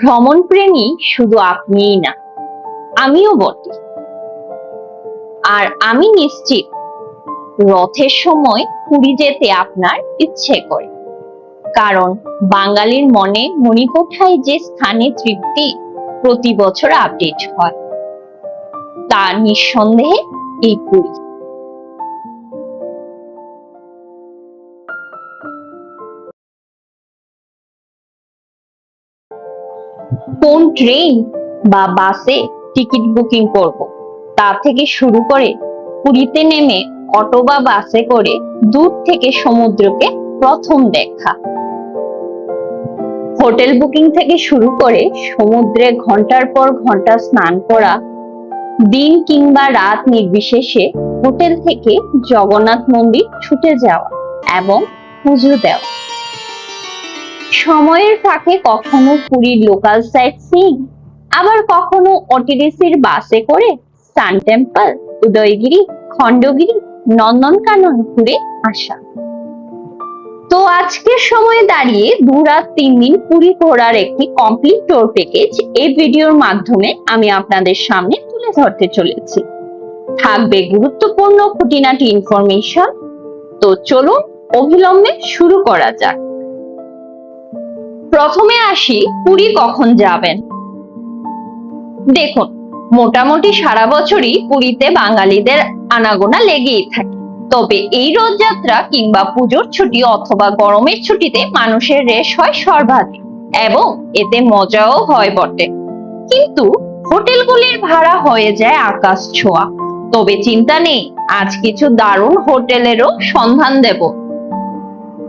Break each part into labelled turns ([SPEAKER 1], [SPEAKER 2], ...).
[SPEAKER 1] ভ্রমণ প্রেমী শুধু আপনিই না, আমিও বটে। আর আমি নিশ্চিত, রথের সময় পুরী যেতে আপনার ইচ্ছে করে। কারণ বাঙালির মনে মণিকোঠায় যে স্থানে তৃপ্তি প্রতি বছর আপডেট হয় তা নিঃসন্দেহে এই পুরী। কোন ট্রেন বা বাসে টিকিট বুকিং করব? তা থেকে শুরু করে পুরীতে নেমে অটো বা বাসে করে দূর থেকে সমুদ্রকে প্রথম দেখা। হোটেল বুকিং থেকে শুরু করে সমুদ্রে ঘণ্টার পর ঘণ্টা স্নান করা, দিন কিংবা রাত নির্বিশেষে হোটেল থেকে জগন্নাথ মন্দির ছুটে যাওয়া এবং পুজো দেওয়া। সময়ের ফাঁকে কখনো পুরীর লোকাল সাইট সিং আবার কখনো ওটিডিসির বাসে করে সান টেম্পল উদয়গিরি খণ্ডগিরি নন্দনকানন ঘুরে আসা। তো আজকের সময়ে দাঁড়িয়ে দু রাত তিন দিন পুরী ঘোরার একটি কমপ্লিট টোর প্যাকেজ এই ভিডিওর মাধ্যমে আমি আপনাদের সামনে তুলে ধরতে চলেছি। থাকবে গুরুত্বপূর্ণ খুঁটিনাটি ইনফরমেশন তো চলুন অবিলম্বে শুরু করা যাক। প্রথমে আসি পুরী কখন যাবেন? দেখুন, মোটামুটি সারা বছরই পুরীতে বাঙালিদের আনাগোনা লেগেই থাকে। তবে এই রথযাত্রা কিংবা পুজোর ছুটি অথবা গরমের ছুটিতে মানুষের রেশ হয় সর্বাধিক এবং এতে মজাও হয় বটে। কিন্তু হোটেলগুলির ভাড়া হয়ে যায় আকাশ ছোঁয়া। তবে চিন্তা নেই, আজ কিছু দারুণ হোটেলেরও সন্ধান দেব।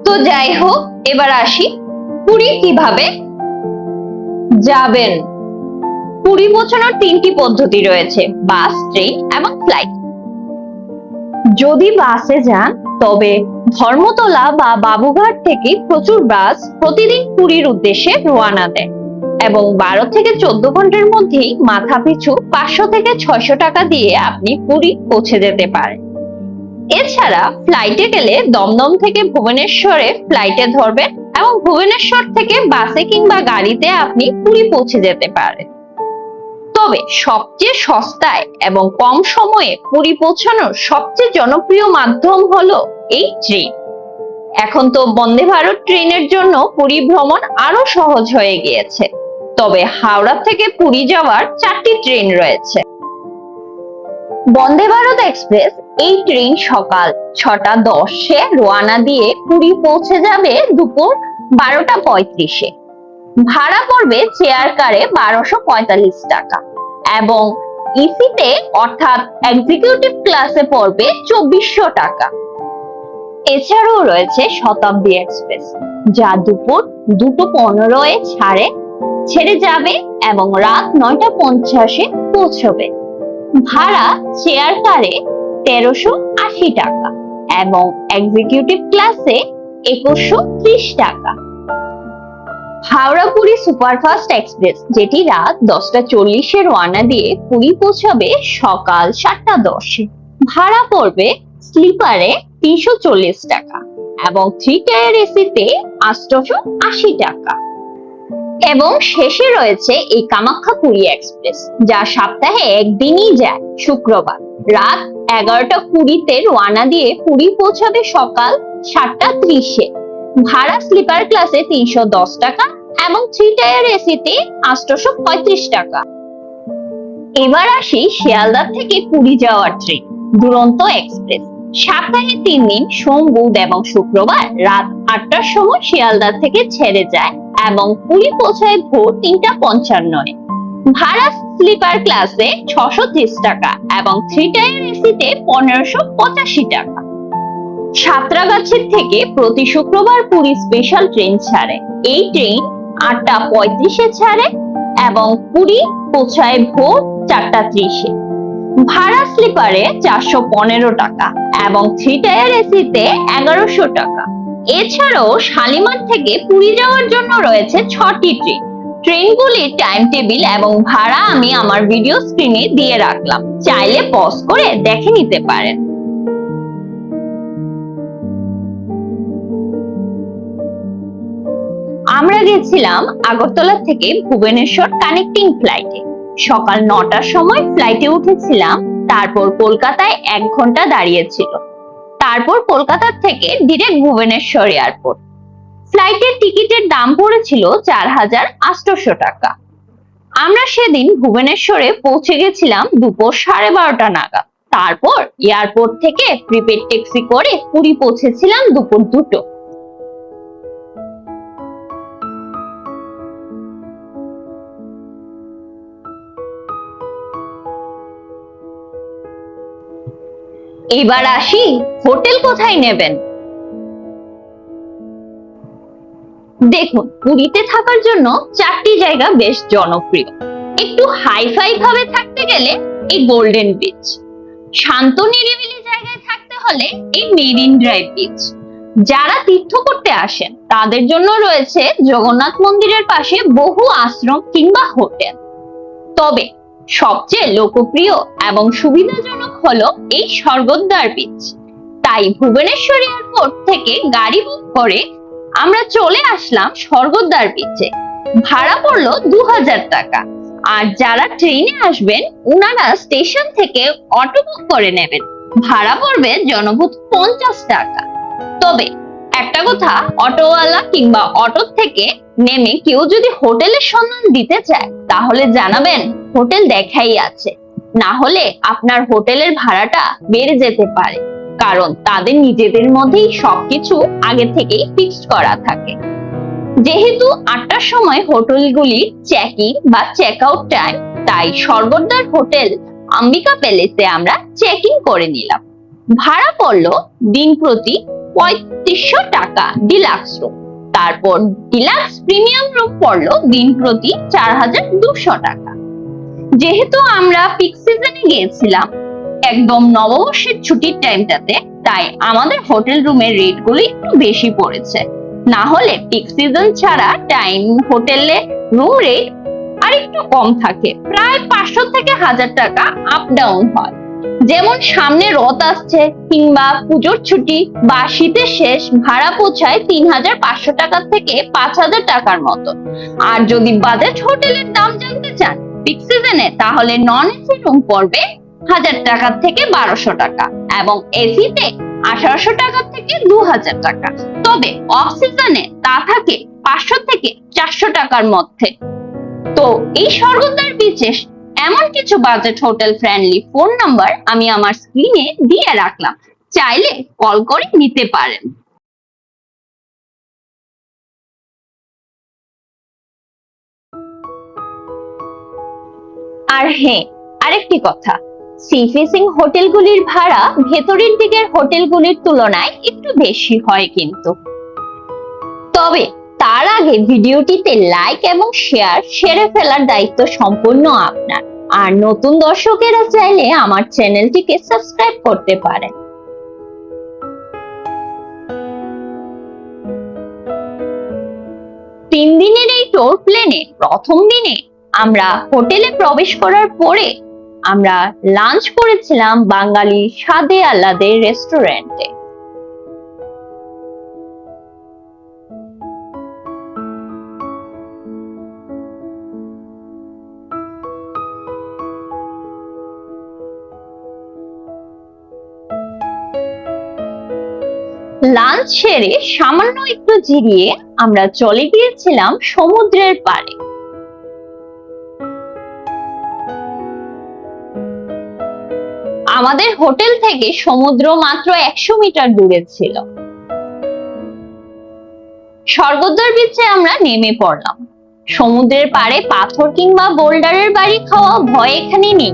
[SPEAKER 1] তো যাই হোক, এবার আসি পুরী কীভাবে? যাবেন। পুরী পৌঁছানোর তিনটি পদ্ধতি রয়েছে, বাস, ট্রেন এবং ফ্লাইট। যদি বাসে যান, তবে ধর্মতলা বা বাবুঘাট থেকে প্রচুর বাস প্রতিদিন পুরীর উদ্দেশ্যে রওনা দেয় এবং বারো থেকে চোদ্দ ঘণ্টার মধ্যেই মাথা পিছু পাঁচশো থেকে ছয়শো টাকা দিয়ে আপনি পুরী পৌঁছে যেতে পারেন। এছাড়া ফ্লাইটে গেলে দমদম থেকে ভুবনেশ্বরে ফ্লাইটে ধরবেন এবং ভুবনেশ্বর থেকে বাসে কিংবা গাড়িতে আপনি পুরী পৌঁছে যেতে পারেন। তবে সবচেয়ে সস্তায় এবং কম সময়ে পুরী পৌঁছানোর সবচেয়ে জনপ্রিয় মাধ্যম হলো এই ট্রেন। এখন তো বন্দে ভারত ট্রেনের জন্য পুরী ভ্রমণ আরও সহজ হয়ে গিয়েছে। তবে হাওড়া থেকে পুরী যাওয়ার চারটি ট্রেন রয়েছে। বন্দে ভারত এক্সপ্রেস এই ট্রেন সকাল ছটা দশে রোয়ানা দিয়ে পুরী পৌঁছে যাবে দুপুর বারোটা পঁয়ত্রিশে। ভাড়া পড়বে চেয়ার কারে বারোশো পঁয়তাল্লিশ টাকা এবং ইসিতে অর্থাৎ এক্সিকিউটিভ ক্লাসে পড়বে চব্বিশশো টাকা। এছাড়াও রয়েছে শতাব্দী এক্সপ্রেস যা দুপুর দুটো পনেরোয় ছাড়ে, ছেড়ে যাবে এবং রাত নয়টা পঞ্চাশে পৌঁছবে। ভাড়া চেয়ার কারে তেরোশো আশি টাকা এবং এক্সিকিউটিভ ক্লাসে একুশশো ত্রিশ টাকা। হাওড়া পুরী সুপারফাস্ট এক্সপ্রেস, যেটি রাত দশটা চল্লিশে রওনা দিয়ে পুরী পৌঁছাবে সকাল সাতটা দশে। ভাড়া পড়বে স্লিপারে তিনশো চল্লিশ টাকা এবং থ্রি টায়ার এসিতে আটশোশো আশি টাকা। এবং শেষে রয়েছে এই কামাখ্যা পুরী এক্সপ্রেস, যা সপ্তাহে একদিনই যায় শুক্রবার। রাত এগারোটা কুড়িতে রওনা দিয়ে পুরী পৌঁছাবে সকাল সাতটা ত্রিশে। ভাড়া স্লিপার ক্লাসে তিনশো দশ টাকা এবং থ্রি টায়ার এসিতে আটশোশো পঁয়ত্রিশ টাকা। এবার আসি শিয়ালদা থেকে পুরী যাওয়ার ট্রেন দুরন্ত এক্সপ্রেস সপ্তাহে তিন দিন সোম বুধ এবং শুক্রবার রাত আটটার সময় শিয়ালদা থেকে ছেড়ে যায় এবং পুরী পৌঁছায় ভোর তিনটা পঞ্চান্নয়। ভাড়া স্লিপার ক্লাসে ছশো টাকা এবং থ্রি টায়ার এসিতে পনেরোশো পঁচাশি টাকা। সাঁতরাগাছির থেকে প্রতি শুক্রবার পুরী স্পেশাল ট্রেন ছাড়ে। এই ট্রেন আটটা পঁয়ত্রিশে ছাড়ে এবং পুরী পৌঁছায় ভোর চারটা ত্রিশে। ভাড়া স্লিপারে চারশো পনেরো টাকা এবং থ্রি টায়ার এসিতে এগারোশো টাকা। এছাড়াও শালিমার থেকে পুরী যাওয়ার জন্য রয়েছে ছটি ট্রেন ট্রেনগুলির টাইম টেবিল এবং ভাড়া আমি আমার ভিডিও স্ক্রিনে দিয়ে রাখলাম। চাইলে পজ করে দেখে নিতে পারেন। আমরা গেছিলাম আগরতলা থেকে ভুবনেশ্বর কানেক্টিং ফ্লাইটে সকাল নটার সময় ফ্লাইটে উঠেছিলাম, তারপর কলকাতায় এক ঘণ্টা দাঁড়িয়েছিল। তারপর কলকাতার থেকে ডিরেক্ট ভুবনেশ্বর এয়ারপোর্ট ফ্লাইটের টিকিটের দাম পড়েছিল চার হাজার আটশোশো টাকা। আমরা সেদিন ভুবনেশ্বরে পৌঁছে গেছিলাম দুপুর সাড়ে বারোটা নাগাদ। তারপর এয়ারপোর্ট থেকে প্রিপেড ট্যাক্সি করে পুরী পৌঁছেছিলাম দুপুর দুটো। এবার আসি হোটেল কোথায় নেবেন? দেখুন, পুরীতে থাকার জন্য চারটি জায়গা বেশ জনপ্রিয়। একটু হাইফাই ভাবে থাকতে গেলে এই গোল্ডেন বিচ শান্ত নিরিবিলি জায়গায় থাকতে হলে এই মেরিন ড্রাইভ বিচ যারা তীর্থ করতে আসেন, তাদের জন্য রয়েছে জগন্নাথ মন্দিরের পাশে বহু আশ্রম কিংবা হোটেল। তবে সবচেয়ে লোকপ্রিয় এবং সুবিধাজনক হলো এই স্বর্গদ্বার বিচ তাই ভুবনেশ্বর এয়ারপোর্ট থেকে গাড়ি বুক করে আমরা চলে আসলাম স্বর্গদ্বার বিচে ভাড়া পড়ল দু হাজার টাকা। আর যারা ট্রেনে আসবেন, উনারা স্টেশন থেকে অটো বুক করে নেবেন। ভাড়া পড়বে জনভূত পঞ্চাশ টাকা। তবে একটা কথা, অটোওয়ালা কিংবা অটো থেকে নেমে কেউ যদি হোটেলের সন্ধান দিতে চায়, তাহলে জানাবেন, হোটেল দেখাই আছে। না হলে আপনার হোটেলের ভাড়াটা বেড়ে যেতে পারে। কারণ তাদের নিজেদের মধ্যেই সবকিছু আগে থেকেই ফিক্সড করা থাকে। যেহেতু আটটার সময় হোটেলগুলি চেকিং বা চেক আউট টাইম তাই সর্বদার হোটেল অম্বিকা প্যালেসে আমরা চেকিং করে নিলাম। ভাড়া পড়ল দিন প্রতি পঁয়ত্রিশশো টাকা ডিলাক্স রুম তারপর ডিলাক্স প্রিমিয়াম রুম পড়ল দিন প্রতি চার হাজার দুশো টাকা। যেহেতু আমরা পিক সিজনে গিয়েছিলাম, একদম নববর্ষের ছুটির টাইমটাতে তাই আমাদের হোটেল রুমের রেটগুলো একটু বেশি পড়েছে। না হলে পিক সিজন ছাড়া টাইম হোটেলে রুম রেট আর একটু কম থাকে। প্রায় পাঁচশো থেকে হাজার টাকা আপ ডাউন হয়। যেমন সামনে রথ আসছে, কিংবা পুজোর ছুটি, বা শীতের শেষ, ভাড়া পৌঁছায় তিন হাজার পাঁচশো টাকা থেকে পাঁচ হাজার টাকার মতো। আর যদি বাজেট হোটেলের দাম জানতে চান পিক সিজনে তাহলে নন এসি রুম পড়বে হাজার থেকে বারোশো টাকা এবং এসিতে আঠারোশো টাকা থেকে দু হাজার টাকা। তবে অফ সিজনে তা থাকে পাঁচশো থেকে চারশো টাকার মধ্যে। তো এই স্বর্গদ্বার বিচে এমন কিছু budget hotel friendly phone number আমি আমার স্ক্রিনে দিয়ে রাখলাম। চাইলে কল করে নিতে পারেন। আর হ্যাঁ আরেকটি কথা। সি ফেসিং হোটেলগুলির ভাড়া ভেতরের দিকের হোটেলগুলির তুলনায় একটু বেশি হয় কিন্তু। তবে তার আগে ভিডিওটিতে লাইক এবং শেয়ার সেরে ফেলার দায়িত্ব সম্পূর্ণ আপনার। আর নতুন দর্শকেরা চাইলে আমার চ্যানেলটিকে সাবস্ক্রাইব করতে পারেন। তিন দিনের এই টোর প্লেনে প্রথম দিনে আমরা হোটেলে প্রবেশ করার পরে আমরা লাঞ্চ করেছিলাম বাঙালি সাদে আহ্লাদে রেস্টুরেন্টে লাঞ্চ সেরে সামান্য একটু জিরিয়ে আমরা চলে গিয়েছিলাম সমুদ্রের পাড়ে। আমাদের হোটেল থেকে সমুদ্র মাত্র একশো মিটার দূরে ছিল। স্বর্গদ্বার বিচে আমরা নেমে পড়লাম। সমুদ্রের পাড়ে পাথর কিংবা বোল্ডারের বাড়ি খাওয়া ভয় এখানে নেই।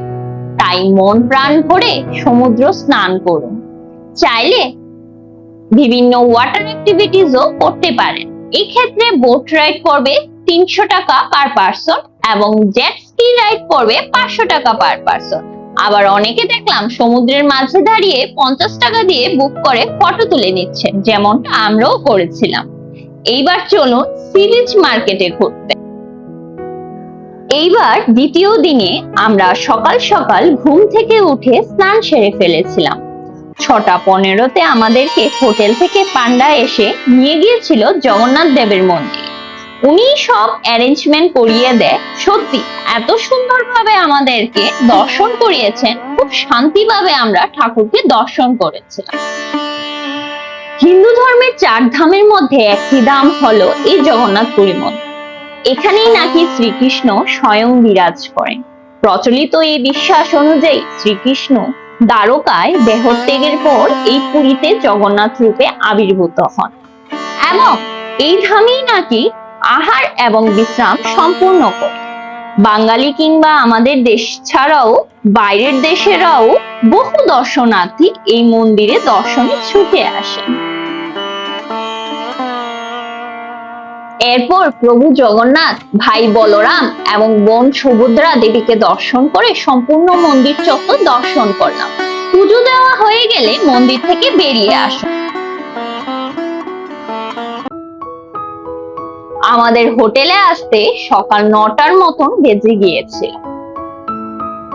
[SPEAKER 1] তাই মন প্রাণ ভরে সমুদ্র স্নান করুন। চাইলে বিভিন্ন ওয়াটার অ্যাক্টিভিটিসও করতে পারেন। এক্ষেত্রে বোট রাইড পড়বে তিনশো টাকা পার পারসন এবং জেট স্কি রাইড পড়বে পাঁচশো টাকা পার পারসন আবার অনেকে দেখলাম সমুদ্রের মাঝে দাঁড়িয়ে পঞ্চাশ টাকা দিয়ে বুক করে ফটো তুলে নিচ্ছেন যেমনটা আমরাও করেছিলাম। এইবার চলুন সি বিচ মার্কেটে ঘুরতে। এইবার দ্বিতীয় দিনে আমরা সকাল সকাল ঘুম থেকে উঠে স্নান সেরে ফেলেছিলাম। ছটা পনেরোতে আমাদেরকে হোটেল থেকে পান্ডা এসে নিয়ে গিয়েছিল জগন্নাথ দেবের মন্দির। উনি সব অ্যারেঞ্জমেন্ট করিয়ে দেয়। সত্যি, এত সুন্দরভাবে আমাদেরকে দর্শন করিয়েছেন, খুব শান্তিভাবে আমরা ঠাকুরকে দর্শন করেছিলাম। হিন্দু ধর্মের চার ধামের মধ্যে একটি ধাম হলো এই জগন্নাথ পুরী মন্দির। এখানেই নাকি শ্রীকৃষ্ণ স্বয়ং বিরাজ করেন। প্রচলিত এই বিশ্বাস অনুযায়ী শ্রীকৃষ্ণ দ্বারকায় দেহত্যাগের পর এই পুরীতে জগন্নাথ রূপে আবির্ভূত হন। এবং এই ধামেই নাকি আহার এবং বিশ্রাম সম্পূর্ণ করে। বাঙালি কিংবা আমাদের দেশ ছাড়াও বাইরের দেশেরাও বহু দর্শনার্থী এই মন্দিরে দর্শনে ছুটে আসেন এরপর প্রভু জগন্নাথ, ভাই বলরাম এবং বোন সুভদ্রা দেবীকে দর্শন করে সম্পূর্ণ মন্দির চত্বর দর্শন করলাম। পুজো দেওয়া হয়ে গেলে মন্দির থেকে বেরিয়ে আসুন আমাদের হোটেলে আসতে সকাল নটার মতন বেজে গিয়েছিল।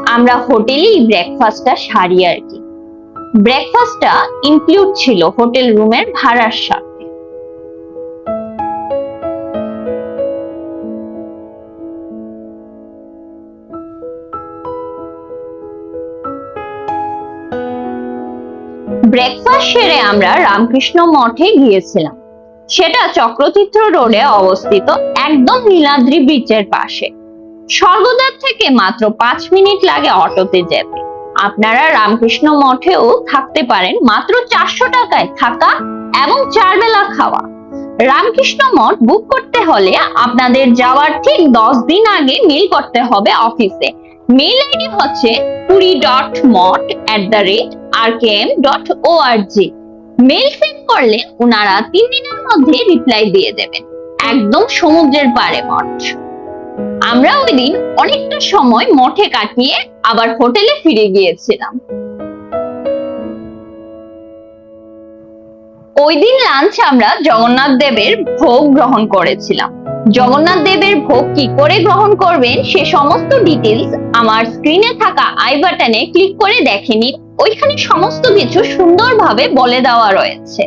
[SPEAKER 1] আমরা হোটেলেই ব্রেকফাস্টটা সারি আর কি। ব্রেকফাস্টটা ইনক্লুড ছিল হোটেল রুমের ভাড়ার সাথে। ব্রেকফাস্ট সেরে আমরা রামকৃষ্ণ মঠে গিয়েছিলাম। সেটা চক্রতীর্থ রোডে অবস্থিত একদম নীলাদ্রি ব্রিজের পাশে। স্বর্গদ্বার থেকে মাত্র পাঁচ মিনিট লাগে অটোতে যেতে। আপনারা রামকৃষ্ণ মঠেও থাকতে পারেন মাত্র চারশো টাকায় থাকা এবং চার বেলা খাওয়া। রামকৃষ্ণ মঠ বুক করতে হলে আপনাদের যাওয়ার ঠিক দশ দিন আগে মেল করতে হবে অফিসে মেল আইডি হচ্ছে Puri dot Math at the rate R K M dot O R G mail send করলে ওনারা তিন দিনের মধ্যে রিপ্লাই দিয়ে দেবেন। একদম সমুদ্রের পাড়ে মঠ। আমরা ওই দিন অনেকটা সময় মঠে কাটিয়ে আবার হোটেলে ফিরে গিয়েছিলাম। ওই দিন লাঞ্চ আমরা জগন্নাথ দেবের ভোগ গ্রহণ করেছিলাম। জগন্নাথ দেবের ভোগ কি করে গ্রহণ করবেন সে সমস্ত ডিটেলস আমার স্ক্রিনে থাকা আই বাটনে ক্লিক করে দেখে নিন। ওইখানে সমস্ত কিছু সুন্দরভাবে বলে দেওয়া রয়েছে।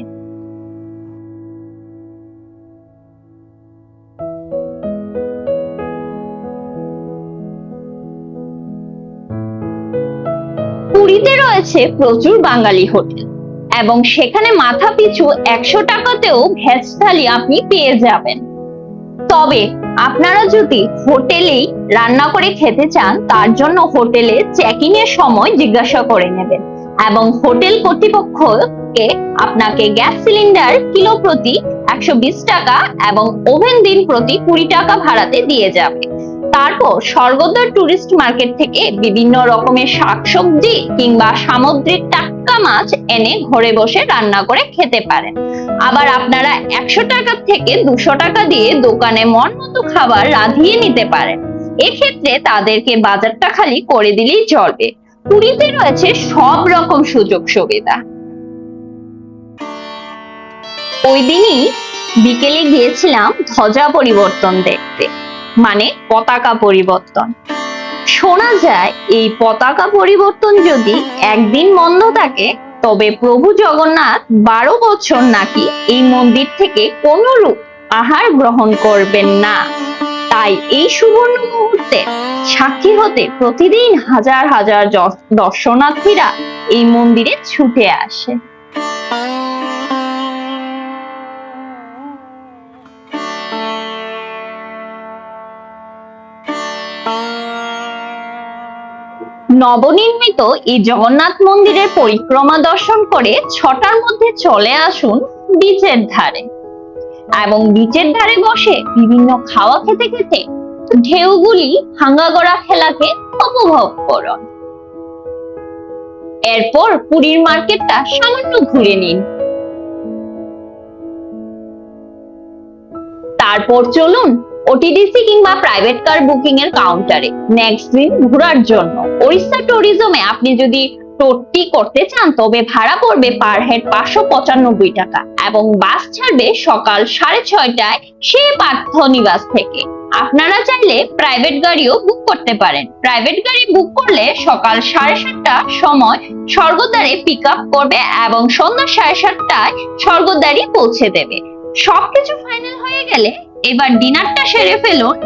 [SPEAKER 1] পুরীতে রয়েছে প্রচুর বাঙালি হোটেল এবং সেখানে মাথা পিছু একশো টাকাতেও ভেজ থালি আপনি পেয়ে যাবেন। তবে আপনারা যদি হোটেলেই রান্না করে খেতে চান, তার জন্য হোটেলে চেকিং এর সময় জিজ্ঞাসা করে নেবেন এবং হোটেল কর্তৃপক্ষকে আপনাকে গ্যাস সিলিন্ডার কিলো প্রতি একশো বিশ টাকা এবং ওভেন দিন প্রতি কুড়ি টাকা ভাড়াতে দিয়ে যাবে। তারপর স্বর্গদ্বার টুরিস্ট মার্কেট থেকে বিভিন্ন রকমের শাকসবজি কিংবা সামুদ্রিক টাটকা মাছ এনে ঘরে বসে রান্না করে খেতে পারেন। আবার আপনারা একশো টাকা থেকে দুশো টাকা দিয়ে দোকানে মন মতো খাবার রাঁধিয়ে নিতে পারেন। এক্ষেত্রে তাদেরকে বাজারটা খালি করে দিলেই চলবে। পুরীতে রয়েছে সব রকম সুযোগ সুবিধা। ওই দিনই বিকেলে গিয়েছিলাম ধ্বজা পরিবর্তন দেখতে মানে পতাকা পরিবর্তন। শোনা যায়, এই পতাকা পরিবর্তন যদি একদিন বন্ধ থাকে, তবে প্রভু জগন্নাথ বারো বছর নাকি এই মন্দির থেকে কোনো রূপ আহার গ্রহণ করবেন না। তাই এই সুবর্ণ মুহূর্তে সাক্ষী হতে প্রতিদিন হাজার হাজার দর্শনার্থীরা এই মন্দিরে ছুটে আসে। নবনির্মিত এই জগন্নাথ মন্দিরের পরিক্রমা দর্শন করে ছটার মধ্যে চলে আসুন বিচের ধারে। এবং বিচের ধারে বসে বিভিন্ন খাওয়া খেতে খেতে ঢেউগুলি ভাঙ্গাগড়া খেলাকে উপভোগ করুন। এরপর পুরীর মার্কেটটা সামান্য ঘুরে নিন। তারপর চলুন ওটিডিসি কিংবা প্রাইভেট কার বুকিং এর কাউন্টারে নেক্সট দিন ঘোরার জন্য। ওড়িশা ট্যুরিজমে আপনি যদি টোটটি করতে চান, তবে ভাড়া পড়বে পার হেড পাঁচশো পঁচানব্বই টাকা এবং বাস ছাড়বে সকাল সাড়ে ছয়টায় সে পার্থ নিবাস থেকে। আপনারা চাইলে প্রাইভেট গাড়িও বুক করতে পারেন। প্রাইভেট গাড়ি বুক করলে সকাল সাড়ে সাতটার সময় স্বর্গদ্বারে পিক আপ করবে এবং সন্ধ্যা সাড়ে সাতটায় স্বর্গদ্বারই পৌঁছে দেবে। সবকিছু ফাইনাল হয়ে গেলে এবার ডিনারটা সেরে ফেলুন।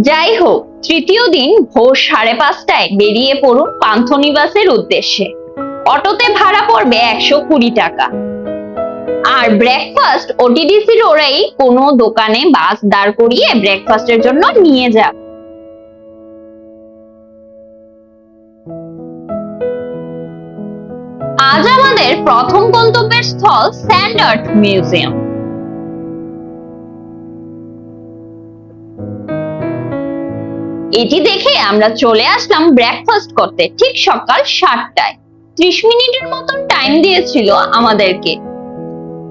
[SPEAKER 1] যাই হোক, তৃতীয় দিন ভোর সাড়ে পাঁচটায় বেরিয়ে পড়ুন পান্থনিবাসের উদ্দেশ্যে। অটোতে ভাড়া পড়বে একশো কুড়ি টাকা। আর ব্রেকফাস্ট ওটিডিসির ওরাই কোনো দোকানে বাস দাঁড় করিয়ে ব্রেকফাস্টের জন্য নিয়ে যাবে। আজ আমাদের প্রথম গন্তব্যের স্থল স্যান্ডার্ড মিউজিয়াম। এটি দেখে আমরা চলে আসলাম ব্রেকফাস্ট করতে। ঠিক সকাল সাতটায়। ত্রিশ মিনিটের মতন টাইম দিয়েছিল আমাদেরকে।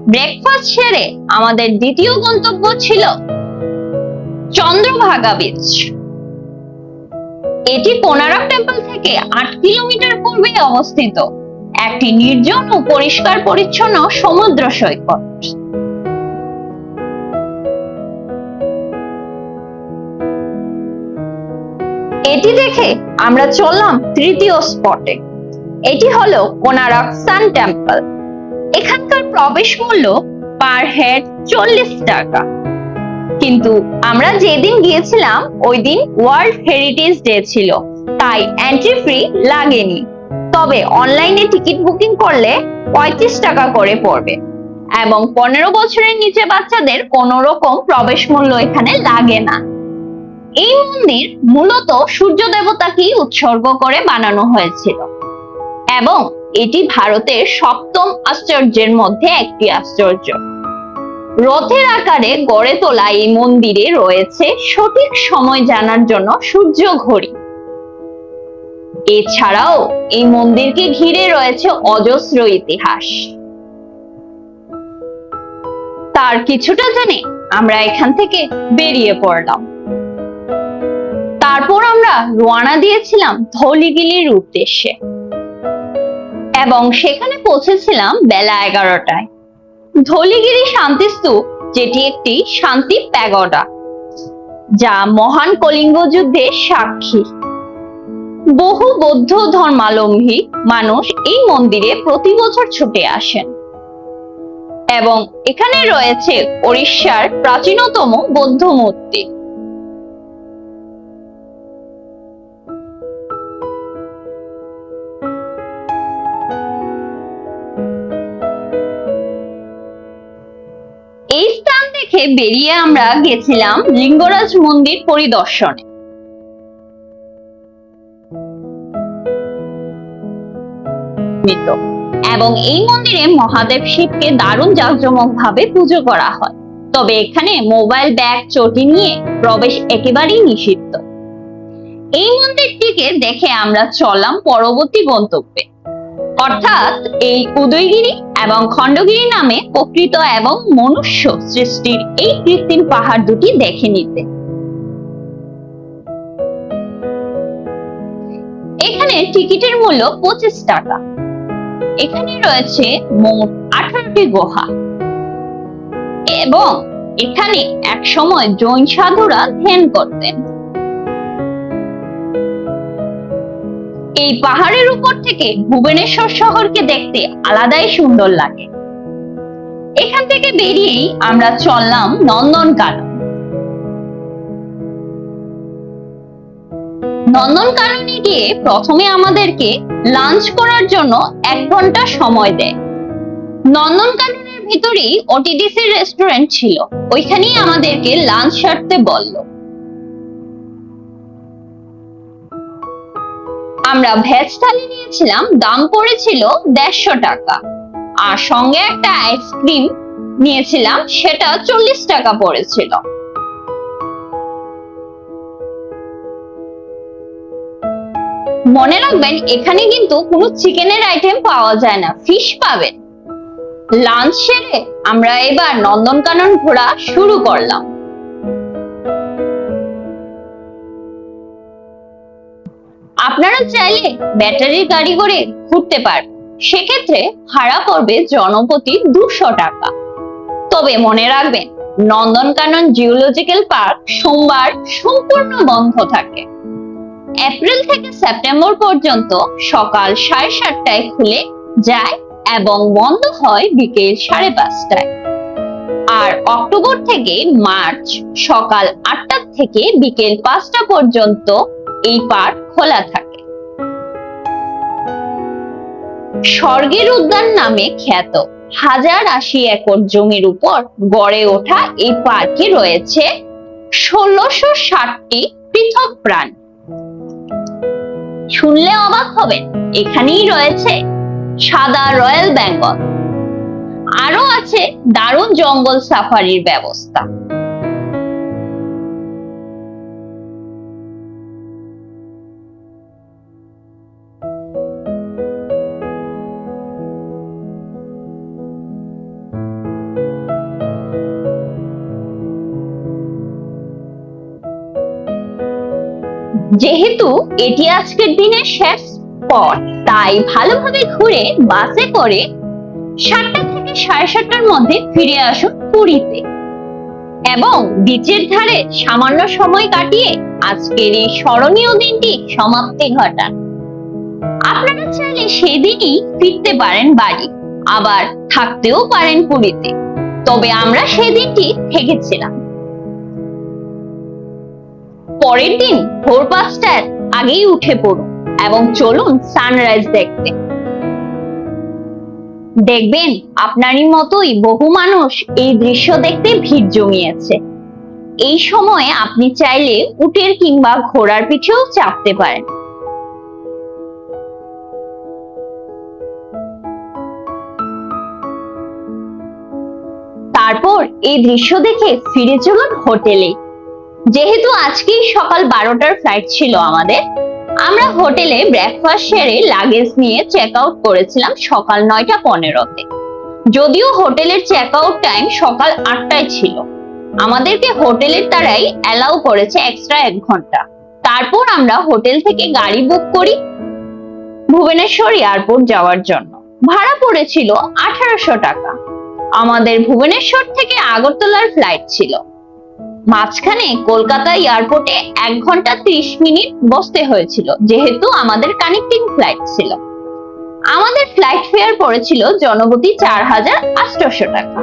[SPEAKER 1] ব্রেকফাস্ট সেরে আমাদের দ্বিতীয় গন্তব্য ছিল চন্দ্রভাগা বিচ এটি কোনারক টেম্পল থেকে আট কিলোমিটার পূর্বে অবস্থিত। একটি নির্জন ও পরিষ্কার পরিচ্ছন্ন সমুদ্র সৈকত। এটি দেখে আমরা চললাম তৃতীয় স্পটে। এটি হলো কোনারক সান টেম্পল। এখানকার প্রবেশ মূল্য পার হেড চল্লিশ টাকা। কিন্তু আমরা যেদিন গিয়েছিলাম, ওই দিন ওয়ার্ল্ড হেরিটেজ ডে ছিল, তাই এন্ট্রি ফ্রি লাগেনি। তবে অনলাইনে টিকিট বুকিং করলে পঁয়ত্রিশ টাকা করে পড়বে এবং পনেরো বছরের নিচে বাচ্চাদের কোনো রকম প্রবেশ মূল্য এখানে লাগে না। এই মন্দির মূলত সূর্য দেবতাকেই উৎসর্গ করে বানানো হয়েছিল। এবং এটি ভারতের সপ্তম আশ্চর্যের মধ্যে একটি আশ্চর্য। রথের আকারে গড়ে তোলা এই মন্দিরে রয়েছে সঠিক সময় জানার জন্য সূর্য ঘড়ি। এছাড়াও এই মন্দিরকে ঘিরে রয়েছে অজস্র ইতিহাস। তার কিছুটা জেনে আমরা এখান থেকে বেরিয়ে পড়লাম। তারপর আমরা রওনা দিয়েছিলাম ধৌলিগিলির উদ্দেশ্যে। এবং সেখানে পৌঁছেছিলাম বেলা এগারোটায়। ধলিগিরি শান্তিস্তূপ, যেটি একটি শান্তি প্যাগোডা, যা মহান কলিঙ্গ যুদ্ধের সাক্ষী। বহু বৌদ্ধ ধর্মালম্বী মানুষ এই মন্দিরে প্রতি বছর ছুটে আসেন। এবং এখানে রয়েছে ওড়িশার প্রাচীনতম বৌদ্ধ মূর্তি। দেখে বেরিয়ে আমরা গেছিলাম লিঙ্গরাজ মন্দির পরিদর্শনে। এবং এই মন্দিরে মহাদেব শিবকে দারুণ জাঁকজমক ভাবে পুজো করা হয়। তবে এখানে মোবাইল ব্যাগ, চটি নিয়ে প্রবেশ একেবারেই নিষিদ্ধ। এই মন্দিরটিকে দেখে আমরা চললাম পরবর্তী গন্তব্যে। অর্থাৎ এই উদয়গিরি এবং খণ্ডগিরি নামে প্রকৃত এবং মনুষ্য সৃষ্টির এই কৃত্রিম পাহাড় দুটি দেখে নিতে। এখানে টিকিটের মূল্য পঁচিশ টাকা। এখানে রয়েছে মোট আঠারোটি গুহা। এবং এখানে এক সময় জৈন সাধুরা ধ্যান করতেন। এই পাহাড়ের উপর থেকে ভুবনেশ্বর শহরকে দেখতে আলাদাই সুন্দর লাগে। এখান থেকে বেরিয়েই আমরা চললাম নন্দনকানন নন্দনকাননে গিয়ে প্রথমে আমাদেরকে লাঞ্চ করার জন্য এক ঘণ্টা সময় দেয়। নন্দনকাননের ভিতরেই ওটিডিসি রেস্টুরেন্ট ছিল। ওইখানেই আমাদেরকে লাঞ্চ সারতে বলল। আমরা ভেজ থালি নিয়েছিলাম, দাম পড়েছিল দেড়শো টাকা। আর সঙ্গে একটা আইসক্রিম নিয়েছিলাম, সেটা চল্লিশ টাকা পড়েছিল। মনে রাখবেন, এখানে কিন্তু কোনো চিকেনের আইটেম পাওয়া যায় না ফিশ পাবেন। লাঞ্চ সেরে আমরা এবার নন্দনকানন ঘোরা শুরু করলাম। আপনারা চাইলে ব্যাটারির গাড়ি করে ঘুরতে পারবেন সেক্ষেত্রে ভাড়া পড়বে জনপ্রতি দুশো টাকা। তবে মনে রাখবেন, নন্দনকানন জিওলজিক্যাল পার্ক সোমবার সম্পূর্ণ বন্ধ থাকে। এপ্রিল থেকে সেপ্টেম্বর পর্যন্ত সকাল সাড়ে সাতটায় খুলে যায় এবং বন্ধ হয় বিকেল সাড়ে পাঁচটায়। আর অক্টোবর থেকে মার্চ সকাল আটটা থেকে বিকেল পাঁচটা পর্যন্ত এই পার্ক খোলা থাকে। স্বর্গের উদ্যান নামে খ্যাত। হাজার আশি একর জমির উপর গড়ে ওঠা এই পার্কে রয়েছে ষোলোশো ষাটটি পৃথক প্রাণ। শুনলে অবাক হবেন, এখানেই রয়েছে সাদা রয়্যাল বেঙ্গল। আরও আছে দারুণ জঙ্গল সাফারির ব্যবস্থা। যেহেতু এটি আজকের দিনের শেষ স্পট তাই ভালোভাবে ঘুরে বাসে করে সাতটা থেকে সাড়ে সাতটার মধ্যে ফিরে আসুন পুরীতে। এবং বিচের ধারে সামান্য সময় কাটিয়ে আজকের এই স্মরণীয় দিনটি সমাপ্তি ঘটান। আপনারা চাইলে সেদিনই ফিরতে পারেন বাড়ি, আবার থাকতেও পারেন পুরীতে। তবে আমরা সেদিনটি থেকেছিলাম। পরের দিন ভোর পাঁচটার আগেই উঠে পড়ুন এবং চলুন সানরাইজ দেখতে। দেখবেন আপনারই মতোই বহু মানুষ এই দৃশ্য দেখতে ভিড় জমিয়েছে। এই সময়ে আপনি চাইলে উটের কিংবা ঘোড়ার পিঠেও চাপতে পারেন। তারপর এই দৃশ্য দেখে ফিরে চলুন হোটেলে। যেহেতু আজকেই সকাল বারোটার ফ্লাইট ছিল আমাদের, আমরা হোটেলে ব্রেকফাস্ট সেরে লাগেজ নিয়ে চেক আউট করেছিলাম সকাল নয়টা পনেরোতে। যদিও হোটেলের চেক আউট টাইম সকাল আটটায় ছিল। আমাদেরকে হোটেলের তারাই অ্যালাউ করেছে এক্সট্রা এক ঘণ্টা। তারপর আমরা হোটেল থেকে গাড়ি বুক করি ভুবনেশ্বর এয়ারপোর্ট যাওয়ার জন্য। ভাড়া পড়েছিল আঠারোশো টাকা। আমাদের ভুবনেশ্বর থেকে আগরতলার ফ্লাইট ছিল। মাঝখানে কলকাতা এয়ারপোর্টে এক ঘণ্টা ত্রিশ মিনিট বসতে হয়েছিল, যেহেতু আমাদের কানেক্টিং ফ্লাইট ছিল। আমাদের ফ্লাইট ফেয়ার পড়েছিল জনপ্রতি চার হাজার আটশোশো টাকা।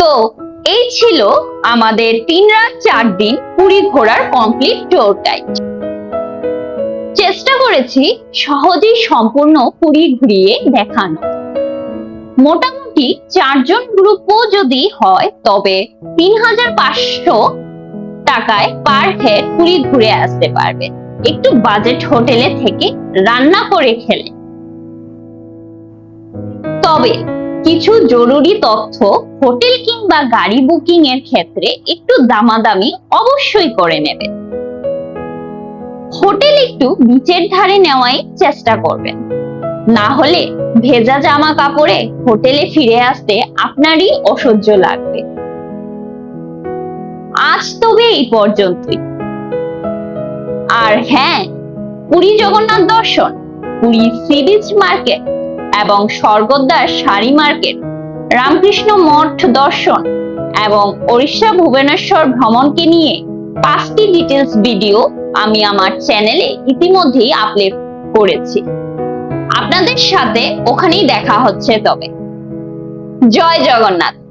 [SPEAKER 1] তো এই ছিল আমাদের তিন রাত চার দিন পুরী ঘোরার কমপ্লিট টোর গাইড চেষ্টা করেছি সহজেই সম্পূর্ণ পুরী ঘুরিয়ে দেখানো। মোটামুটি চারজন গ্রুপও যদি হয়, তবে তিন হাজার পাঁচশো টাকায় পার হেড পুরী ঘুরে আসতে পারবে। একটু বাজেট হোটেলে থেকে রান্না করে খেলে। তবে কিছু জরুরি তথ্য হোটেল কিংবা গাড়ি বুকিং এর ক্ষেত্রে একটু দামাদামি অবশ্যই করে নেবেন হোটেল একটু বিচের ধারে নেওয়াই চেষ্টা করবেন। না হলে ভেজা জামা কাপড়ে হোটেলে ফিরে আসতে আপনারই অসহ্য লাগবে। আজ তবে এই পর্যন্তই। আর হ্যাঁ পুরী জগন্নাথ দর্শন, পুরী সি মার্কেট এবং স্বর্গদ্বার শাড়ি মার্কেট, রামকৃষ্ণ মঠ দর্শন এবং ওড়িশা ভুবনেশ্বর ভ্রমণকে নিয়ে পাঁচটি ডিটেলস ভিডিও আমি আমার চ্যানেলে ইতিমধ্যেই আপলোড করেছি। আপনাদের সাথে ওখানেই দেখা হচ্ছে তবে। জয় জগন্নাথ।